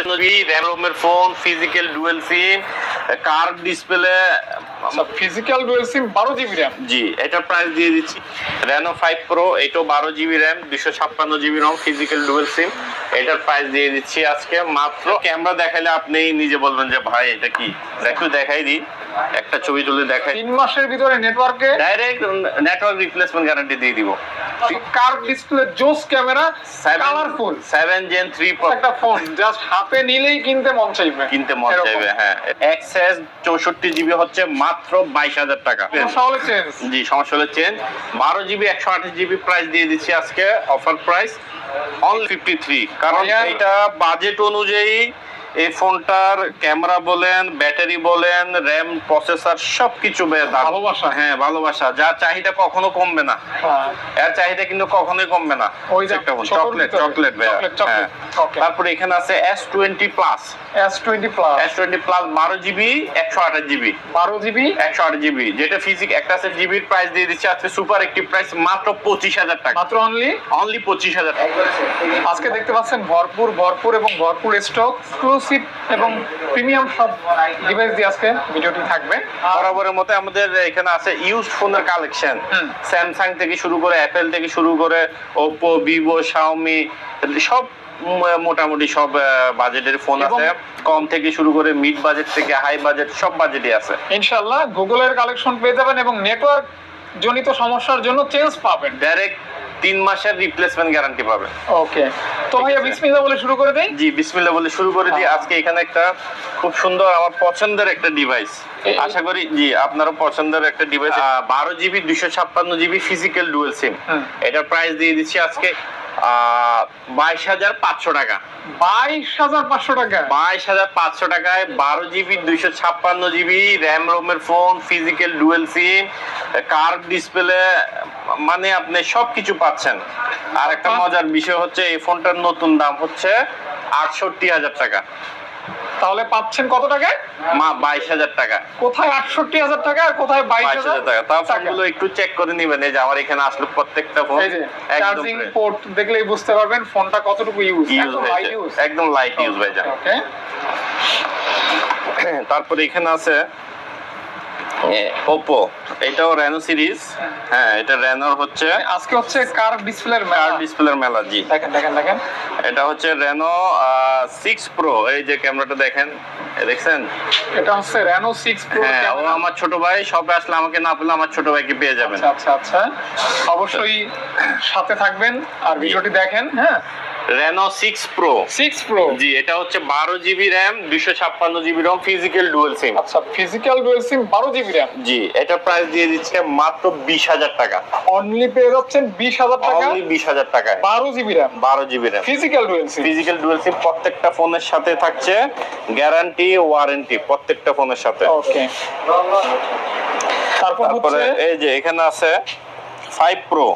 RAM রোমের phone physical dual SIM curve display আচ্ছা physical dual SIM বারো GB RAM জি এটার প্রাইস দিয়ে দিচ্ছি। রেনো ফাইভ প্রো এটাও বারো জিবি র্যাম দুশো ছাপ্পান্ন GB ROM physical dual SIM এটার প্রাইস দিয়ে দিচ্ছি আজকে। মাত্র ক্যামেরা দেখাইলে আপনি নিজে বলবেন যে ভাই এটা কি? একটু দেখাই দিই। একটা ছবি তুলে দেখাই। তিন মাসের ভিতরে নেটওয়ার্কে ডাইরেক্ট নেটওয়ার্ক রিপ্লেসমেন্ট গ্যারান্টি দিয়ে দিব। কার ডিসপ্লে জোস camera colourful seven gen three একটা ফোন জাস্ট হাতে নিলেই কিনতে মন চাইবে। কিনতে মন। চাইবে হ্যাঁ। এক্সএস চৌষট্টি জিবি হচ্ছে মাত্র বাইশ হাজার টাকা। জি সমস্যা হলো চেঞ্জ বারো জিবি একশো আঠাশ জিবি প্রাইস দিয়ে দিচ্ছি আজকে offer price only fifty three কারণ এটা বাজেট অনুযায়ী এই ফোনটার ক্যামেরা বলেন ব্যাটারি বলেন র্যাম প্রসেসর সবকিছু ভালোবাসা। হ্যাঁ ভালোবাসা। যার চাহিদা কখনো কমবে না। এর চাহিদা কিন্তু কখনোই কমবে না। ওই যে একটা চকলেট চকলেট ভাইয়া। Chocolate, chocolate. হ্যাঁ। তারপরে এখানে আছে S twenty plus S twenty plus S twenty plus বারো জিবি একশো আঠাশ জিবি বারো জিবি একশো আট জিবি যেটা ফিজিক একটা আছে জিবির প্রাইস দিয়ে দিচ্ছে আজকে সুপার একটি প্রাইস মাত্র পঁচিশ হাজার টাকা। মাত্র অনলি অনলি পঁচিশ হাজার টাকা। আজকে দেখতে পাচ্ছেন ভরপুর ভরপুর এবং ভরপুর স্টক এক্সক্লুসিভ এবং প্রিমিয়াম সব ডিভাইস দিয়ে আজকে ভিডিওটি থাকবে। বরাবরের মতো আমাদের এখানে আছে ইউজ ফোনের কালেকশন স্যামসাং থেকে শুরু করে অ্যাপেল থেকে শুরু করে ওপো ভিভো শাওমি সব মোটামুটি সব বাজেটের ফোন আছে। কম থেকে শুরু করে মিড বাজেট থেকে হাই বাজেট সব বাজেটই আছে। ইনশাল্লাহ গুগলের কালেকশন পেয়ে যাবেন এবং নেটওয়ার্ক জনিত সমস্যার জন্য চেঞ্জ পাবেন। ডাইরেক্ট তিন মাসের রিপ্লেসমেন্ট গ্যারান্টি পাবে। ওকে তো ভাইয়া বিসমিল্লাহ বলে শুরু করে দেই? জি বিসমিল্লাহ বলে শুরু করে দিই। আজকে এখানে একটা খুব সুন্দর আমার পছন্দের একটা ডিভাইস আশা করি জি আপনারও পছন্দের একটা ডিভাইস বারো জিবি দুইশো ছাপ্পান্ন জিবি ফিজিক্যাল ডুয়েল সিম এটা এটার প্রাইস দিয়ে দিচ্ছি আজকে বাইশ হাজার পাঁচশো টাকা। বাইশ হাজার পাঁচশো টাকা? বাইশ হাজার পাঁচশো টাকায় বারো জিবি দুইশো ছাপ্পান্ন জিবি র্যাম রোমের phone physical dual SIM curve display মানে আপনি সবকিছু পাচ্ছেন। আর একটা মজার বিষয় হচ্ছে এই ফোনটার নতুন দাম হচ্ছে আটষট্টি হাজার টাকা। তাহলে পাচ্ছেন কত টাকায়? মা বাইশ হাজার টাকা। কোথায় আটষট্টি হাজার টাকা আর কোথায় বাইশ হাজার টাকা। তাও ফোনগুলো একটু চেক করে নিবেন। এই যে আমার এখানে আসলে প্রত্যেকটা ফোন চার্জিং পোর্ট দেখলেই বুঝতে পারবেন ফোনটা কতটুকু ইউজ ইউজ একদম লাইট ইউজ ভাই যান ওকে তারপরে এখানে আছে ওপো এটাও রেনো সিরিজ হ্যাঁ এটা রেনোর হচ্ছে আজকে হচ্ছে কার ডিসপ্লের কার ডিসপ্লের মেলা জি। দেখেন দেখেন দেখেন। এটা হচ্ছে রেনো সিক্স প্রো এই যে ক্যামেরাটা দেখেন দেখছেন? এটা হচ্ছে রেনো সিক্স প্রো হ্যাঁ ও আমার ছোট ভাই সবে আসলে আমাকে না পেলে আমার ছোট ভাইকে পেয়ে যাবেন। আচ্ছা আচ্ছা আচ্ছা। অবশ্যই সাথে থাকবেন আর ভিডিওটি দেখেন হ্যাঁ? Reno six pro six pro জি এটা হচ্ছে বারো জিবি র্যাম দুশো ছাপ্পান্ন GB ROM physical dual SIM আচ্ছা ফিজিক্যাল ডুয়েল সিম বারো জিবি র্যাম। জি এটা প্রাইস দিয়ে দিচ্ছে মাত্র বিশ হাজার টাকা। অনলি পেয়ে যাচ্ছেন বিশ হাজার টাকা? অনলি বিশ হাজার টাকায়। বারো জিবি র্যাম। বারো GB RAM. Physical dual SIM physical dual SIM প্রত্যেকটা ফোনের সাথে থাকছে। গ্যারান্টি ওয়ারেন্টি প্রত্যেকটা ফোনের সাথে। ওকে তারপর এই যে এখানে আছে ফাইভ প্রো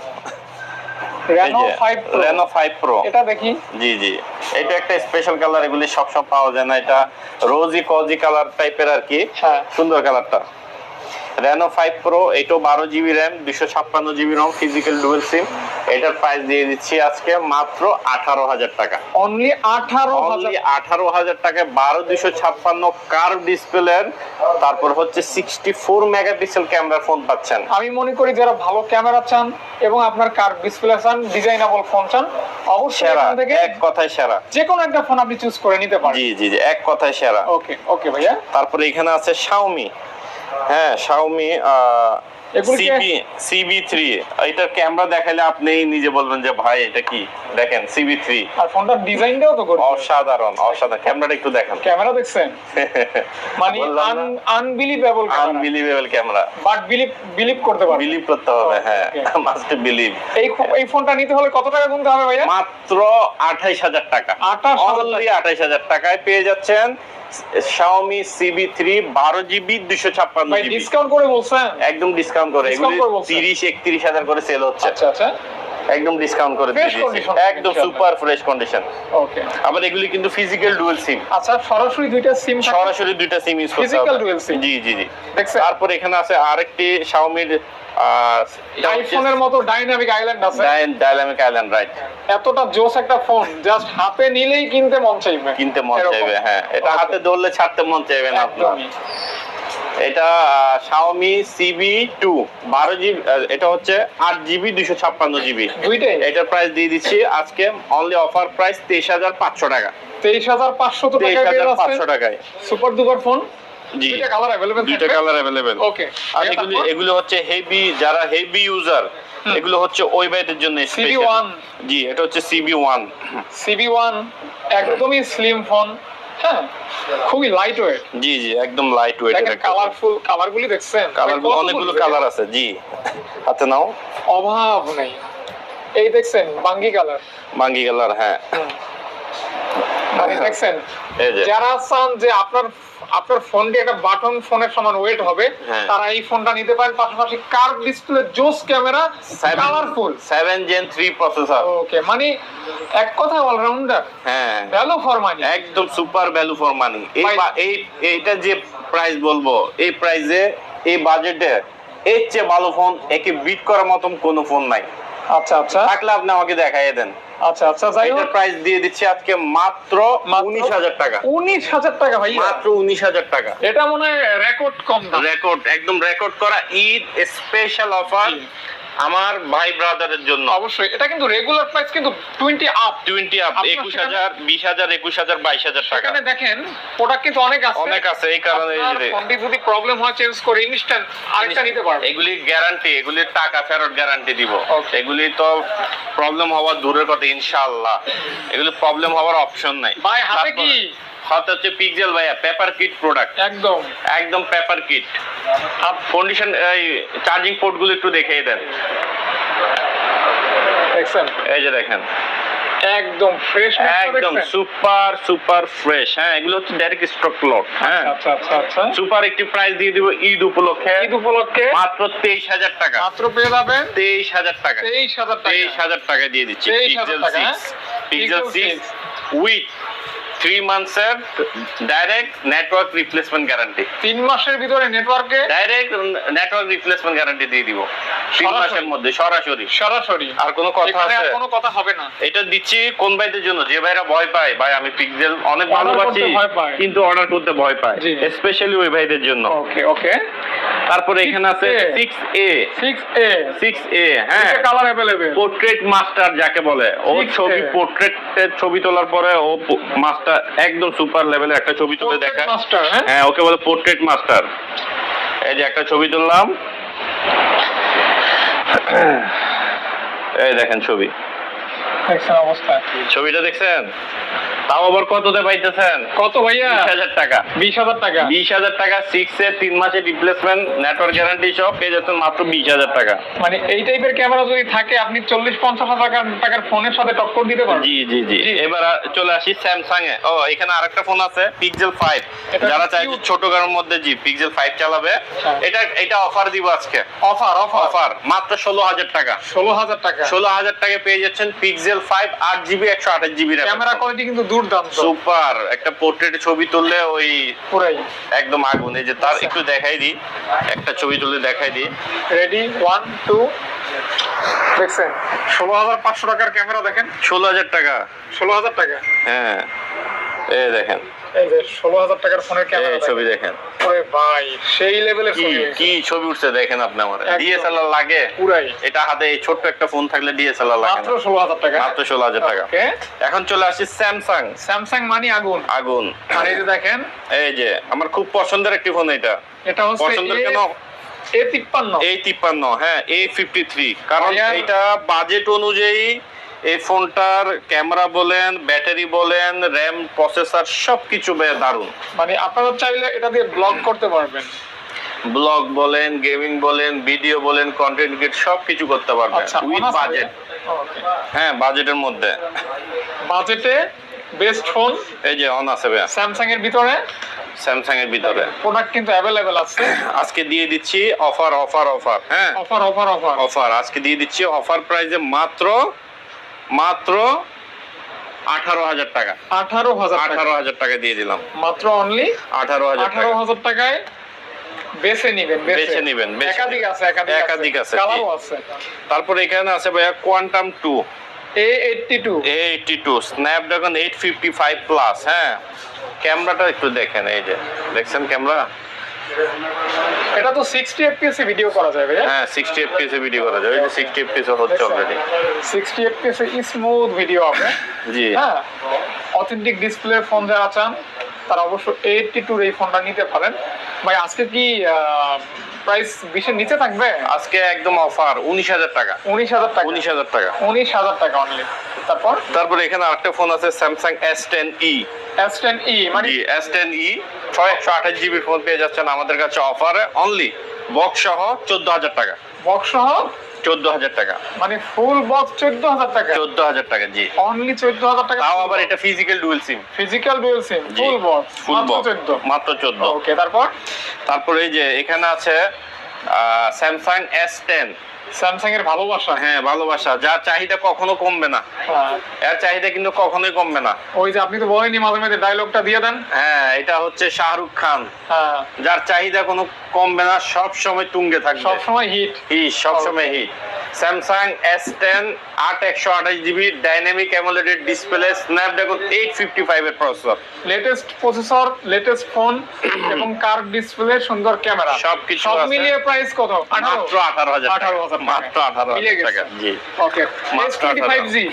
রেনো যে ফাইভ রেনো ফাইভ প্রো এটা দেখি। জি জি। এটা একটা স্পেশাল কালার এগুলি সবসময় পাওয়া যায় না। এটা রোজি কজি কালার টাইপের আর কি। হ্যাঁ। সুন্দর কালারটা রেনো ফাইভ প্রো এটাও বারো জিবি র্যাম দুশো ছাপ্পান্ন GB ROM physical dual SIM এটার প্রাইস দিয়ে দিচ্ছি আজকে মাত্র আঠারো হাজার টাকা। অনলি আঠারো অনলি আঠারো হাজার টাকায় বারো দুশো ছাপ্পান্ন কার ডিসপ্লের তারপর হচ্ছে সিক্সটি ফোর মেগাপিক্সেল ক্যামেরার ফোন পাচ্ছেন। আমি মনে করি যারা ভালো ক্যামেরা চান এবং আপনার কার ডিসপ্লে চান ডিজাইনেবল ফোন চান অবশ্যই সেরা এখান থেকে এক কথায় সেরা। যে কোনো একটা ফোন আপনি চুজ করে নিতে পারেন। জি জি জি এক কথায় সেরা। ওকে ওকে ভাইয়া। তারপরে এখানে আছে শাওমি হ্যাঁ শাওমি সিবি সিবি থ্রি এটার ক্যামেরা দেখাইলে আপনি নিজে বলবেন যে ভাই এটা কি? দেখেন সিবি থ্রি আর ফোনটার ডিজাইনটাও তো অসাধারণ অসাধারণ। ক্যামেরাটা একটু দেখেন। ক্যামেরা দেখছেন? মানে unbelievable unbelievable camera but believe believe করতে পারবে বিলিভ করতে হবে হ্যাঁ। মাস্ট বিলিভ এই এই ফোনটা নিতে হলে কত টাকা গুনতে হবে ভাইয়া? মাত্র আঠাইশ হাজার টাকা। 28,000 অনলি হাজার টাকায় পেয়ে যাচ্ছেন শাওমি সিবি থ্রি বারো জিবি দুশো ছাপ্পান্ন ডিসকাউন্ট করে বলছেন? একদম ডিসকাউন্ট করে। এগুলো করে করে সেল হচ্ছে। আচ্ছা আচ্ছা। একদম ডিসকাউন্ট করে দিয়ে দিয়েছি। একদম সুপার ফ্রেশ কন্ডিশন ওকে আবার এগুলি কিন্তু ফিজিক্যাল ডুয়েল সিম আচ্ছা সরাসরি দুইটা সিম সরাসরি দুইটা সিম ইউজ করতে dual SIM? জি জি জি। দেখছেন? তারপর এখানে আছে আরেকটি Xiaomi আইফোনের মতো ডাইনামিক আইল্যান্ড আছে? ডাইনামিক আইল্যান্ড রাইট এতটা জোস একটা ফোন জাস্ট হাতে নিলেই কিনতে মন চাইবে। কিনতে মন। চাইবে হ্যাঁ। এটা হাতে ধরলে ছাড়তে মন চাইবে না আপনার। এটা আহ, Xiaomi CB2 বারো জিবি এটা হচ্ছে আট জিবি দুশো ছাপ্পান্ন জিবি এটার প্রাইস দিয়ে দিচ্ছি আজকে অনলি অফার প্রাইস তেইশ হাজার পাঁচশো টাকা। তেইশ হাজার পাঁচশো তেইশ হাজার পাঁচশো টাকায়। সুপার দুপার ফোন দুইটা কালার অ্যাভেলেবেল দুইটা কালার অ্যাভেলেবেল ওকে আর এগুলো এগুলো হচ্ছে হেভি যারা হেভি ইউজার এগুলো হচ্ছে ওই বাইটের জন্য সিবি। ওয়ান জি এটা হচ্ছে সিবি ওয়ান সিবি ওয়ান একদমই স্লিম ফোন হ্যাঁ খুবই লাইট ওয়েট জি জি একদম লাইট ওয়েট কালারফুল কালার গুলি দেখছেন? কালারগুলো অনেকগুলো কালার আছে জি। হাতে নাও। অভাব নেই। এই দেখছেন বাঙ্গি কালার বাঙ্গি কালার হ্যাঁ। দেখছেন? যারা চান যে আপনার আপনার ফোনটি একটা বাটন ফোনের সমান ওয়েট হবে হ্যাঁ। তারা এই ফোনটা নিতে পারেন। পাশাপাশি কার্ভ ডিসপ্লে জোস camera colourful seven gen three processor okay মানে এক কথা অলরাউন্ডার হ্যাঁ। ভ্যালু ফর মানি একদম সুপার ভ্যালু ফর মানি এই এই এইটা যে প্রাইস বলব এই প্রাইসে এই বাজেটে এর চেয়ে ভালো ফোন একে বিট করার মতন কোনো ফোন নাই। আচ্ছা আচ্ছা। থাকলে আপনি আমাকে দেখাই দেন। আচ্ছা আচ্ছা যাই হোক। প্রাইস দিয়ে দিচ্ছি আজকে মাত্র মাত্র উনিশ হাজার টাকা। উনিশ হাজার টাকা ভাই মাত্র উনিশ হাজার টাকা। এটা মনে হয় রেকর্ড কম রেকর্ড একদম রেকর্ড করা ঈদ স্পেশাল অফার। আমার ভাই ব্রাদারের জন্য। অবশ্যই এটা কিন্তু রেগুলার প্রাইস কিন্তু টোয়েন্টি আপ টোয়েন্টি আপ একুশ হাজার বিশ হাজার একুশ হাজার বাইশ হাজার টাকা। দেখেন প্রোডাক্ট কিন্তু অনেক আছে। অনেক আছে এই কারণে যদি প্রবলেম হয় চেঞ্জ করে ইনস্ট্যান্ট আরেকটা নিতে পারবেন। এগুলি গ্যারান্টি এগুলির টাকা ফেরত গ্যারান্টি দিব। এগুলি তো প্রবলেম হওয়ার দূরের কথা ইনশাআল্লাহ। এগুলি প্রবলেম হওয়ার অপশন নাই। ভাই, হাতে কি? হাতে হচ্ছে পিক্সেল ভাইয়া পেপার কিট প্রোডাক্ট একদম। একদম পেপার কিট কন্ডিশন এই চার্জিং পোর্টগুলো একটু দেখিয়ে দেন। দেখছেন? এই যে দেখেন। একদম ফ্রেশ একদম সুপার সুপার ফ্রেশ হ্যাঁ এগুলো হচ্ছে ডাইরেক্ট স্টক লট হ্যাঁ। আচ্ছা আচ্ছা আচ্ছা। সুপার একটি প্রাইস দিয়ে দিব ঈদ উপলক্ষে। ঈদ উপলক্ষে? মাত্র তেইশ হাজার টাকা। মাত্র পেয়ে যাবেন? তেইশ হাজার টাকা। তেইশ হাজার টাকা। তেইশ হাজার টাকা দিয়ে দিচ্ছি। 23,000 পিক্সেল টাকা, সিক্স হ্যাঁ? Pixel Pixel six with three মান্থসের direct network replacement guarantee তিন মাসের ভিতরে নেটওয়ার্কে ডাইরেক্ট নেটওয়ার্ক রিপ্লেসমেন্ট গ্যারান্টি দিয়ে দিব। তিন মাসের মধ্যে সরাসরি। সরাসরি। আর কোনো কথা আছে? কোনো কথা হবে না। এটা দিচ্ছি কোন ভাইদের জন্য? যে ভাইরা ভয় পায় ভাই আমি পিক্সেল অনেক ভালোবাসি। কিন্তু অর্ডার করতে ভয় পায়। স্পেশালি ওই ভাইদের জন্য। ওকে ওকে। তারপরে এখানে আছে 6A six A six A six A হ্যাঁ। কালার অ্যাভেলেবেল পোর্ট্রেট মাস্টার যাকে বলে ও ছবি পোর্ট্রেটের ছবি তোলার পরে ও মাস্টার একদম সুপার লেভেলের একটা ছবি তুলে দেখা। মাস্টার হ্যাঁ? হ্যাঁ ওকে বলে পোর্ট্রেট মাস্টার এই যে একটা ছবি তুললাম। এই দেখেন ছবি। দেখছেন অবস্থা ছবিটা দেখছেন? তাও আবার কততে পাইতেছেন? কত ভাইয়া? বিশ হাজার টাকা। বিশ হাজার টাকা? বিশ হাজার টাকা সিক্স এর তিন মাসের রিপ্লেসমেন্ট নেটওয়ার্ক গ্যারান্টি সব পেয়ে যাচ্ছেন মাত্র বিশ হাজার টাকা। মানে এই টাইপের ক্যামেরা যদি থাকে আপনি চল্লিশ পঞ্চাশ হাজার টাকার ফোনের সাথে টক্কর দিতে পারবেন। জি জি জি। এবার চলে আসি স্যামসাং এ। ও এখানে আরেকটা ফোন আছে পিক্সেল ফাইভ যারা। চাইছে ছোট গাড়ির মধ্যে জি পিক্সেল ফাইভ চালাবে। হ্যাঁ। এটা এটা অফার দিব আজকে। অফার অফার অফার মাত্র ষোলো হাজার টাকা। ষোলো হাজার টাকা? ষোলো হাজার টাকা পেয়ে যাচ্ছেন পিক্সেল ফাইভ আট জিবি একশো আঠাশ জিবি ক্যামেরা কোয়ালিটি কিন্তু দুর্দান্ত। সুপার। একটা পোর্ট্রেট ছবি তুললে ওই পুরাই। একদম আগুন। এই যে তার আচ্ছা। একটু দেখাই দিই। একটা ছবি তুলে দেখাই দিই। রেডি ওয়ান টু দেখছেন ষোলো হাজার পাঁচশো টাকার ক্যামেরা দেখেন। ষোলো হাজার টাকা। ষোলো হাজার টাকা। হ্যাঁ। এই দেখেন। এই যে ষোলো হাজার টাকার ফোনের ক্যামেরা ছবি দেখেন। ওরে ভাই সেই লেভেলের ছবি কি ছবি উঠছে দেখেন আপনি আমার। ডিএসএলআর লাগে। পুরাই। এটা হাতে এই ছোট্ট একটা ফোন থাকলে ডিএসএলআর লাগে মাত্র ষোলো হাজার টাকা। মাত্র ষোলো হাজার টাকা। এখন চলে আসি স্যামসাং স্যামসাং মানি আগুন। আগুন। আর এই যে দেখেন। এই যে আমার খুব পছন্দের একটি ফোন এটা। এটা হচ্ছে পছন্দের কেন? এ তিপ্পান্ন। এই তিপ্পান্ন হ্যাঁ এ ফিফটি থ্রি কারণ এটা বাজেট অনুযায়ী এই ফোনটার ক্যামেরা বলেন ব্যাটারি বলেন র্যাম প্রসেসর সবকিছু বেশ দারুণ। মানে আপনারা চাইলে এটা দিয়ে ব্লগ করতে পারবেন। ব্লগ বলেন গেমিং বলেন ভিডিও বলেন কন্টেন্ট ক্রিয়েট সবকিছু করতে পারবেন। আচ্ছা উইথ বাজেট হ্যাঁ বাজেটের মধ্যে। বাজেটে বেস্ট ফোন এই যে অন আছে স্যামসাং এর ভিতরে? স্যামসাং এর ভিতরে। প্রোডাক্ট কিন্তু অ্যাভেলেবেল আছে। আজকে দিয়ে দিচ্ছি অফার অফার অফার হ্যাঁ। অফার অফার অফার অফার আজকে দিয়ে দিচ্ছি অফার প্রাইসে মাত্র মাত্র আঠারো হাজার টাকা। আঠারো হাজার আঠারো হাজার টাকা দিয়ে দিলাম। মাত্র অনলি আঠারো হাজার আঠারো হাজার টাকায় বেছে নিবেন বেছে। নিবেন, একাধিক আছে একাধিক একাধিক আছে, কালারও আছে। তারপরে এখানে আছে ভাইয়া quantum two Snapdragon eight fifty five plus হ্যাঁ। ক্যামেরাটা একটু দেখেন এই যে। দেখছেন ক্যামেরা? এটা তো 60 fps এ ভিডিও করা যাবে হ্যাঁ 60 fps এ ভিডিও করা যাবে 60 fps হচ্ছে অলরেডি 60 fps এ স্মুথ ভিডিও হবে। জি। হ্যাঁ অথেন্টিক ডিসপ্লে ফোন যারা চান তারা অবশ্য 82 এর এই ফোনটা নিতে পারেন। ভাই আজকে কি প্রাইস বিশের নিচে থাকবে? আজকে একদম অফার 19000 টাকা। 19000 টাকা। 19000 টাকা। 19000 টাকা অনলি তারপর? তারপরে এখানে আরেকটা ফোন আছে Samsung S10e S10e মানে S10e ছয়শো আঠাশ জিবি ফোন পেয়ে যাচ্ছেন আমাদের কাছে অফারে অনলি বক্স সহ চোদ্দ হাজার টাকা। বক্স সহ? চোদ্দ হাজার টাকা। মানে ফুল বক্স চোদ্দ হাজার টাকা? চোদ্দ হাজার টাকা জি। অনলি চোদ্দ হাজার টাকা তাও আবার এটা physical dual SIM physical dual SIM full box full box মাত্র চোদ্দ। মাত্র চোদ্দ। ওকে তারপর? তারপরে এই যে এখানে আছে স্যামসাং এস টেন স্যামসাং এর ভালোবাসা? হ্যাঁ ভালোবাসা। যার চাহিদা কখনো কমবে না। হ্যাঁ। এর চাহিদা কিন্তু কখনোই কমবে না। ওই যে আপনি তো বলেনি মাঝে মাঝে ডায়লগটা দিয়ে দেন। হ্যাঁ এটা হচ্ছে শাহরুখ খান। হ্যাঁ। যার চাহিদা কোনো কমবে না সব সময় তুঙ্গে থাকবে। সব সময় হিট হিট সব সময় হিট স্যামসাং এস টেন আট একশো আঠাশ GB dynamic AMOLED display Snapdragon eight fifty five এর processor latest processor latest phone এবং কার্ভ ডিসপ্লে সুন্দর ক্যামেরা সবকিছু সব আছে। মিলিয়ে প্রাইস কত? মাত্র আঠারো হাজার আঠারো হাজার টাকা। মাত্র আঠারো হাজার। টাকা। জি। ওকে মাত্র আঠারো। জি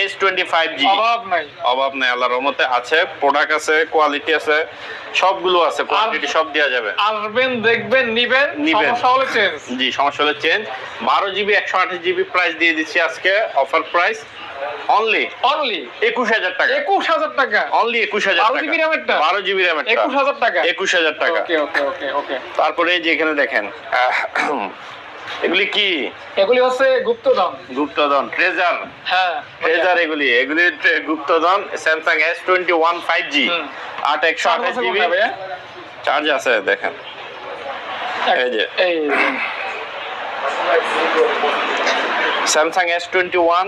এস টোয়েন্টি ফাইভ জি অভাব নাই। অভাব নেই আল্লাহর রহমতে আছে প্রোডাক্ট আছে কোয়ালিটি আছে সবগুলো আছে কোয়ালিটি সব দেওয়া যাবে। আসবেন দেখবেন নিবেন নিবেন। সমস্যা হলে চেঞ্জ জি সমস্যা হলে চেঞ্জ বারো জিবি একশো আঠাশ জিবি প্রাইস দিয়ে দিচ্ছি আজকে অফার প্রাইস অনলি অনলি একুশ হাজার টাকা। একুশ হাজার টাকা? অনলি একুশ হাজার 12 টাকা। GB RAM-এরটা? বারো জিবি র্যামের একুশ হাজার টাকা? একুশ হাজার টাকা। ওকে ওকে ওকে ওকে। তারপরে যে এখানে দেখেন এগুলি কি? এগুলি হচ্ছে গুপ্তধন। গুপ্তধন ট্রেজার হ্যাঁ ট্রেজার এগুলি। এগুলি গুপ্তধন Samsung S twenty one five G আট একশো আঠাশ জিবি চার্জ আছে দেখেন। এই যে। স্যামসাং এস টোয়েন্টি ওয়ান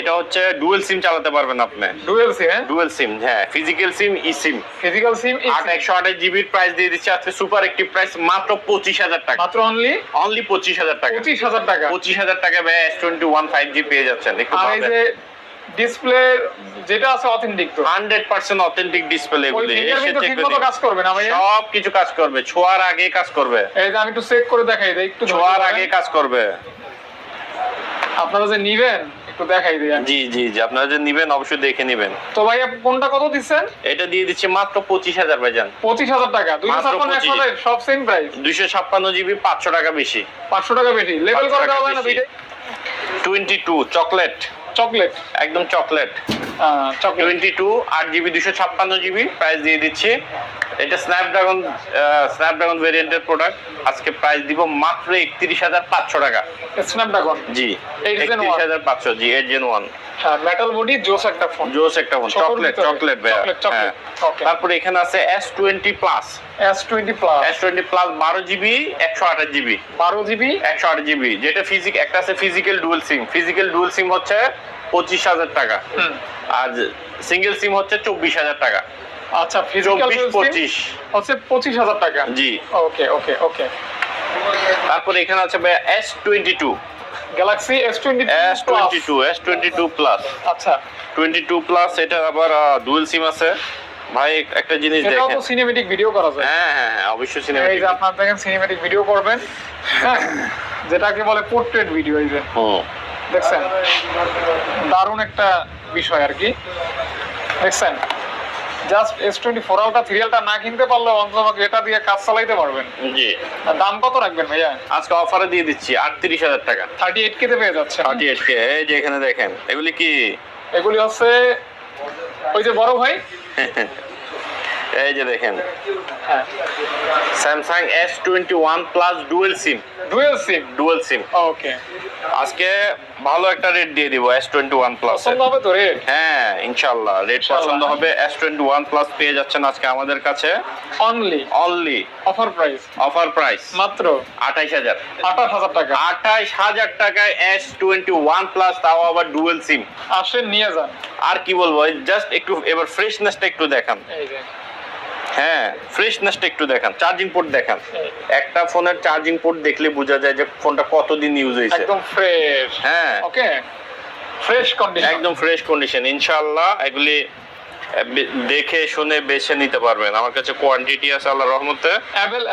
এটা হচ্ছে ডুয়েল সিম চালাতে পারবেন আপনি। ডুয়েল সিম হ্যাঁ? ডুয়েল সিম হ্যাঁ physical SIM e SIM physical সিম একশো আঠাশ জিবির প্রাইস দিয়ে দিচ্ছে আজকে সুপার একটি প্রাইস মাত্র পঁচিশ হাজার টাকা। মাত্র অনলি অনলি পঁচিশ হাজার টাকা। পঁচিশ হাজার টাকা। পঁচিশ হাজার টাকা ব্যয় ওয়ান ফাইভ জি পেয়ে যাচ্ছেন একটু আর এই যে ডিসপ্লে যেটা আছে অথেন্টিক তো। হান্ড্রেড পার্সেন্ট অথেন্টিক ডিসপ্লে এগুলি এসে চেক মতো কাজ করবে না ভাই সব কিছু কাজ করবে ছোঁয়ার আগে কাজ করবে। এই যে আমি একটু চেক করে দেখাই দিই একটু ছোঁয়ার আগে কাজ করবে। আপনারা যে নিবেন একটু দেখাই দিই জি জি জি আপনারা যে নেবেন অবশ্যই দেখে নিবেন। তো ভাইয়া কোনটা কত দিচ্ছেন? এটা দিয়ে দিচ্ছি মাত্র পঁচিশ হাজার ভাইজান। পঁচিশ হাজার টাকা। দুইশো ছাপ্পান্ন সব সেম প্রাইস দুইশো ছাপ্পান্ন জিবি পাঁচশো টাকা বেশি। পাঁচশো টাকা বেশি। লেভেল 500 করে হয় না দুইটাই? Twenty two chocolate chocolate. একদম চকলেট। টোয়েন্টি টু আট জিবি দুশো ছাপ্পান্ন জিবি প্রাইস দিয়ে দিচ্ছি। এটা স্ন্যাপড্রাগন স্ন্যাপড্রাগন ভেরিয়েন্টের প্রোডাক্ট আজকে প্রাইস দিব মাত্র একত্রিশ হাজার পাঁচশো টাকা। স্ন্যাপড্রাগন জি 8 একত্রিশ হাজার পাঁচশো জি eight gen one metal body জোস একটা ফোন জোস একটা ফোন চকলেট চকলেট ভাইয়া হ্যাঁ. তারপরে এখানে আছে S twenty plus S twenty plus S twenty plus বারো জিবি একশো আঠাশ জিবি বারো জিবি একশো আট জিবি যেটা ফিজিক একটা আছে physical dual SIM physical dual SIM হচ্ছে পঁচিশ হাজার টাকা। আর সিঙ্গেল সিম হচ্ছে চব্বিশ হাজার টাকা। আচ্ছা চব্বিশ পঁচিশ। হচ্ছে পঁচিশ হাজার টাকা। জি। ওকে ওকে ওকে। তারপরে এখানে আছে S twenty two Galaxy S twenty S twenty two S twenty two plus আচ্ছা। টোয়েন্টি টু প্লাস এটা আবার ডুয়েল সিম আছে। ভাই একটা জিনিস দেখেন। তো সিনেমেটিক ভিডিও করা যায়। হ্যাঁ হ্যাঁ হ্যাঁ অবশ্যই এই যে আপনার দেখেন সিনেমেটিক ভিডিও করবেন। হ্যাঁ যেটাকে বলে পোর্ট্রেট ভিডিও এই যে। হুম দেখছেন? দারুণ একটা বিষয় আর কি। দেখছেন? Just S twenty four ultra সিরিয়ালটা না কিনতে পারলে অন্তত এটা দিয়ে কাজ চালাইতে পারবেন। জি। দাম কত রাখবেন ভাইয়া? আজকে অফারে দিয়ে দিচ্ছি আটত্রিশ হাজার টাকা। থার্টি এইট কেতে পেয়ে যাচ্ছে। থার্টি এইট কে এই যে এখানে দেখেন এগুলি কি? এগুলি হচ্ছে ওই যে বড় ভাই? এই যে দেখেন। Samsung S twenty one plus dual SIM dual SIM dual SIM okay আজকে ভালো একটা রেট দিয়ে দিব এস টোয়েন্টি ওয়ান প্লাস পছন্দ হবে তো রে হ্যাঁ ইনশাল্লাহ রেট পছন্দ হবে এস টোয়েন্টি ওয়ান প্লাস পেয়ে যাচ্ছেন আজকে আমাদের কাছে। Only only offer price offer price মাত্র? আঠাইশ হাজার। আঠাশ হাজার টাকা। আঠাইশ হাজার টাকায় এস টোয়েন্টি ওয়ান প্লাস তাও আবার ডুয়েল সিম আসেন নিয়ে যান। আর কি বলব জাস্ট একটু এবার ফ্রেশনেসটা একটু দেখান। এই যে। হ্যাঁ ফ্রেশনেসটা একটু দেখান চার্জিং পোর্ট দেখান। একটা ফোনের চার্জিং পোর্ট দেখলে বোঝা যায় যে ফোনটা কতদিন ইউজ হয়েছে। একদম ফ্রেশ হ্যাঁ। ওকে ফ্রেশ কন্ডিশন একদম ফ্রেশ কন্ডিশন ইনশাআল্লাহ এগুলি দেখে শুনে বেছে নিতে পারবেন। আমার কাছে কোয়ান্টিটি আছে আল্লাহ রহমতে। অ্যাভেল